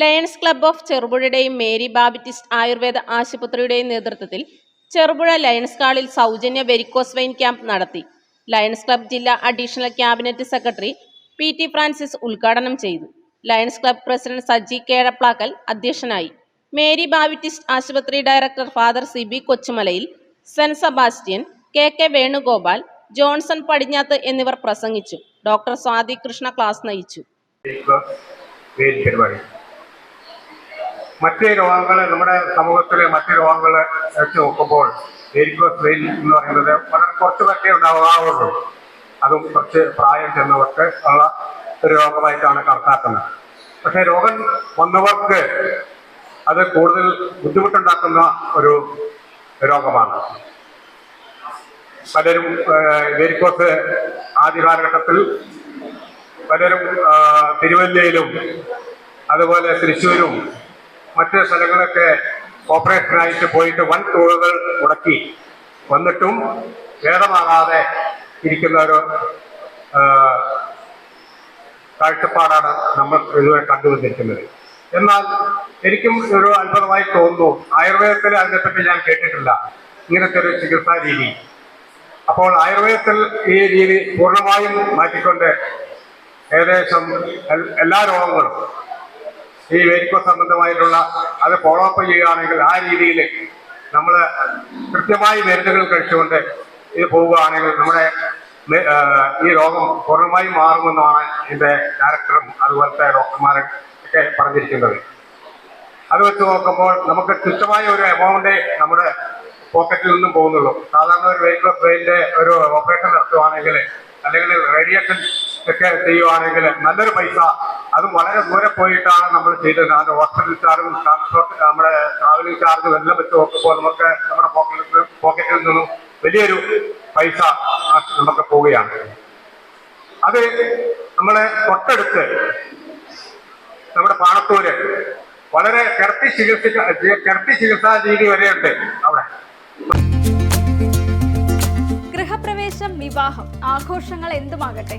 Lions club of ചെറുപുഴയുടെയും Mary Baptist Ayurveda ആശുപത്രിയുടെയും നേതൃത്വത്തിൽ ചെറുപുഴ ലയൺസ് കാളിൽ സൗജന്യ വെരിക്കോസ് വെയിൻ ക്യാമ്പ് നടത്തി. ലയൺസ് ക്ലബ്ബ് ജില്ലാ additional cabinet secretary P T Francis ഉദ്ഘാടനം ചെയ്തു. Lions club president Saji Kezhaplakkal അധ്യക്ഷനായി. മേരി ബാബറ്റിസ്റ്റ് ആശുപത്രി director father C B Kochumalayil saint Sebastian K K Venugopal Johnson Padinjath എന്നിവർ പ്രസംഗിച്ചു. ഡോക്ടർ സ്വാതി കൃഷ്ണ ക്ലാസ് നയിച്ചു. മറ്റ് രോഗങ്ങൾ നമ്മുടെ സമൂഹത്തിലെ മറ്റ് രോഗങ്ങൾ വെച്ച് നോക്കുമ്പോൾ എരിക്കോസ് വെയിൽ എന്ന് പറയുന്നത് വളരെ കുറച്ച് പേർക്കേ ഉണ്ടാവാറുള്ളൂ അതും കുറച്ച് പ്രായം ചെന്നവർക്ക് ഉള്ള ഒരു രോഗമായിട്ടാണ് കണക്കാക്കുന്നത്. പക്ഷെ രോഗം വന്നവർക്ക് അത് കൂടുതൽ ബുദ്ധിമുട്ടുണ്ടാക്കുന്ന ഒരു രോഗമാണ്. പലരും വേരിക്കോസ് ആദ്യ കാലഘട്ടത്തിൽ പലരും തിരുവല്ലയിലും അതുപോലെ തൃശ്ശൂരും മറ്റ് സ്ഥലങ്ങളൊക്കെ ഓപ്പറേഷനായിട്ട് പോയിട്ട് വൻ തുകകൾ മുടക്കി വന്നിട്ടും ഭേദമാകാതെ ഇരിക്കുന്ന ഒരു കാഴ്ചപ്പാടാണ് നമ്മൾ ഇതുവരെ കണ്ടുവന്നിരിക്കുന്നത്. എന്നാൽ എനിക്കും ഒരു അത്ഭുതമായി തോന്നുന്നു. ആയുർവേദത്തിൽ അതിനെപ്പറ്റി ഞാൻ കേട്ടിട്ടില്ല. ഇങ്ങനത്തെ ഒരു ചികിത്സാ രീതി. അപ്പോൾ ആയുർവേദത്തിൽ ഈ രീതി പൂർണമായും മാറ്റിക്കൊണ്ട് ഏകദേശം എല്ലാ രോഗങ്ങളും ഈ വേരിക്കോ സംബന്ധമായിട്ടുള്ള അത് ഫോളോ അപ്പ് ചെയ്യുകയാണെങ്കിൽ ആ രീതിയിൽ നമ്മൾ കൃത്യമായി മരുന്നുകൾ കഴിച്ചുകൊണ്ട് ഇത് പോവുകയാണെങ്കിൽ നമ്മുടെ ഈ രോഗം പൂർണമായും മാറുമെന്നാണ് ഇതിന്റെ ഡയറക്ടറും അതുപോലത്തെ ഡോക്ടർമാരും ഒക്കെ പറഞ്ഞിരിക്കുന്നത്. അത് വെച്ച് നോക്കുമ്പോൾ നമുക്ക് തുച്ഛമായ ഒരു എമൗണ്ട് നമ്മുടെ പോക്കറ്റിൽ നിന്നും പോകുന്നുള്ളൂ. സാധാരണ ഒരു വെഹിക്കിൾ ട്രെയിനിന്റെ ഒരു ഓപ്പറേഷൻ നടത്തുവാണെങ്കിൽ അല്ലെങ്കിൽ റേഡിയേഷൻ ഒക്കെ ചെയ്യുവാണെങ്കിൽ നല്ലൊരു പൈസ. അത് വളരെ ദൂരെ പോയിട്ടാണ് നമ്മൾ ചെയ്തത്. അത് ഹോസ്പിറ്റൽ ചാർജും ട്രാൻസ്പോർട്ട് നമ്മുടെ ട്രാവലിംഗ് ചാർജും എല്ലാം വെച്ച് നോക്കുമ്പോൾ നമുക്ക് നമ്മുടെ പോക്കറ്റിൽ പോക്കറ്റിൽ നിന്നും വലിയൊരു പൈസ നമുക്ക് പോവുകയാണ്. അത് നമ്മളെ തൊട്ടടുത്ത് നമ്മുടെ പാണത്തൂര് വളരെ കിടത്തി ചികിത്സിക്ക കിടത്തി ചികിത്സാ രീതി വരെയുണ്ട് അവിടെ. ഗൃഹപ്രവേശം വിവാഹം ആഘോഷങ്ങൾ എന്തുമാകട്ടെ?